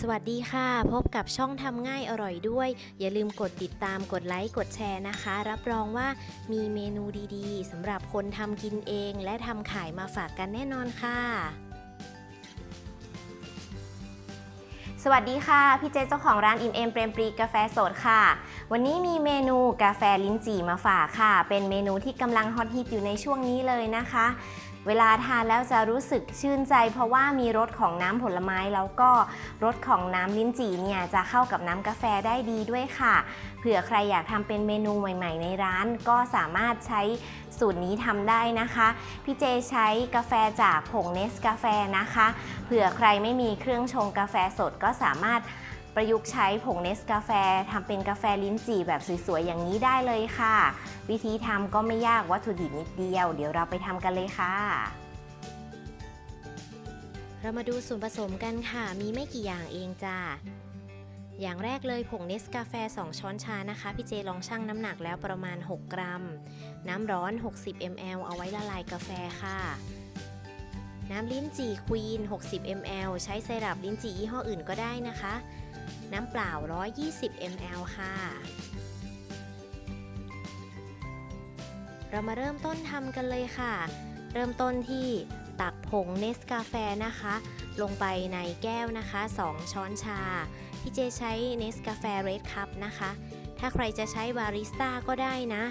สวัสดีค่ะ พบกับช่องทำง่ายอร่อยด้วย อย่าลืมกดติดตามกดไลค์กดแชร์นะคะ รับรองว่ามีเมนูดีๆสำหรับคนทำกินเอง และทำขายมาฝากกันแน่นอนค่ะ สวัสดีค่ะ พี่เจเจ้าของร้านอิมเอมเปรมปรีกาแฟสดค่ะ วันนี้มีเมนูกาแฟลิ้นจี่มาฝากค่ะ เป็นเมนูที่กำลังฮอตฮิตอยู่ในช่วงนี้เลยนะคะ เวลาทานแล้วจะรู้สึกชื่นใจ เพราะว่ามีรสของน้ำผลไม้แล้วก็รสของน้ำลิ้นจี่เนี่ยจะเข้ากับน้ำกาแฟได้ดีด้วยค่ะ เผื่อใครอยากทำเป็นเมนูใหม่ ๆ ในร้าน ก็สามารถใช้สูตรนี้ทำได้นะคะ พี่เจใช้กาแฟจากผงเนสกาแฟนะคะ เผื่อใครไม่มีเครื่องชงกาแฟสดก็สามารถ ประยุกต์ใช้ผงเนสกาแฟทำเป็นกาแฟลิ้นจี่แบบสวยๆ อย่างนี้ได้เลยค่ะ วิธีทำก็ไม่ยากวัตถุดิบนิดเดียว เดี๋ยวเราไปทำกันเลยค่ะ เรามาดูส่วนผสมกันค่ะ มีไม่กี่อย่างเองจ้าอย่างแรกเลยผงเนสกาแฟ 2 ช้อนชานะคะ พี่เจลองชั่งน้ำหนักแล้วประมาณ 6 กรัม น้ำร้อน 60 ml เอาไว้ละลายกาแฟค่ะ น้ำลิ้นจี่ควีน 60 ml ใช้ไซรัปลิ้นจี่ยี่ห้ออื่นก็ได้นะคะ น้ำเปล่า 120 ml ค่ะ เรามาเริ่มต้นทำกันเลยค่ะ เริ่มต้นที่ตักผงเนสกาแฟนะคะ ลงไปในแก้วนะคะ 2 ช้อนชา พี่เจใช้เนสกาแฟเรดคัพนะคะ ถ้าใครจะใช้บาริสต้าก็ได้นะ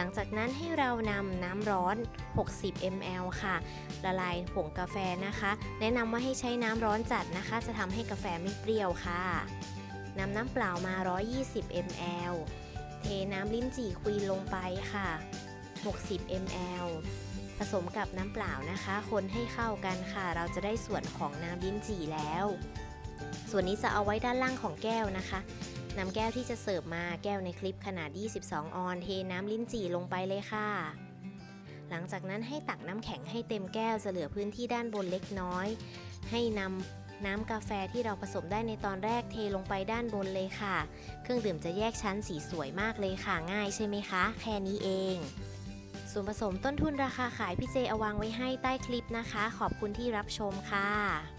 หลังจากนั้นให้เรานำน้ำร้อน 60 ml ค่ะ ละลายผงกาแฟนะคะ แนะนำว่าให้ใช้น้ำร้อนจัดนะคะ จะทำให้กาแฟไม่เปรี้ยวค่ะนำน้ำเปล่ามา 120 ml เทน้ำลิ้นจี่ควีนลงไปค่ะ 60 ml ผสมกับน้ำเปล่านะคะ คนให้เข้ากันค่ะ เราจะได้ส่วนของน้ำลิ้นจี่แล้ว ส่วนนี้จะเอาไว้ด้านล่างของแก้วนะคะ นำแก้วที่จะเสิร์ฟมาแก้วในคลิปขนาด 22 ออนเทน้ำลิ้นจี่ลงไปเลยค่ะ หลังจากนั้นให้ตักน้ำแข็งให้เต็มแก้วจะเหลือพื้นที่ด้านบนเล็กน้อย ให้นำน้ำกาแฟที่เราผสมได้ในตอนแรกเทลงไปด้านบนเลยค่ะ เครื่องดื่มจะแยกชั้นสีสวยมากเลยค่ะง่ายใช่ไหมคะ แค่นี้เองส่วนผสมต้นทุนราคาขายพี่เจเอาวางไว้ให้ใต้คลิปนะคะ ขอบคุณที่รับชมค่ะ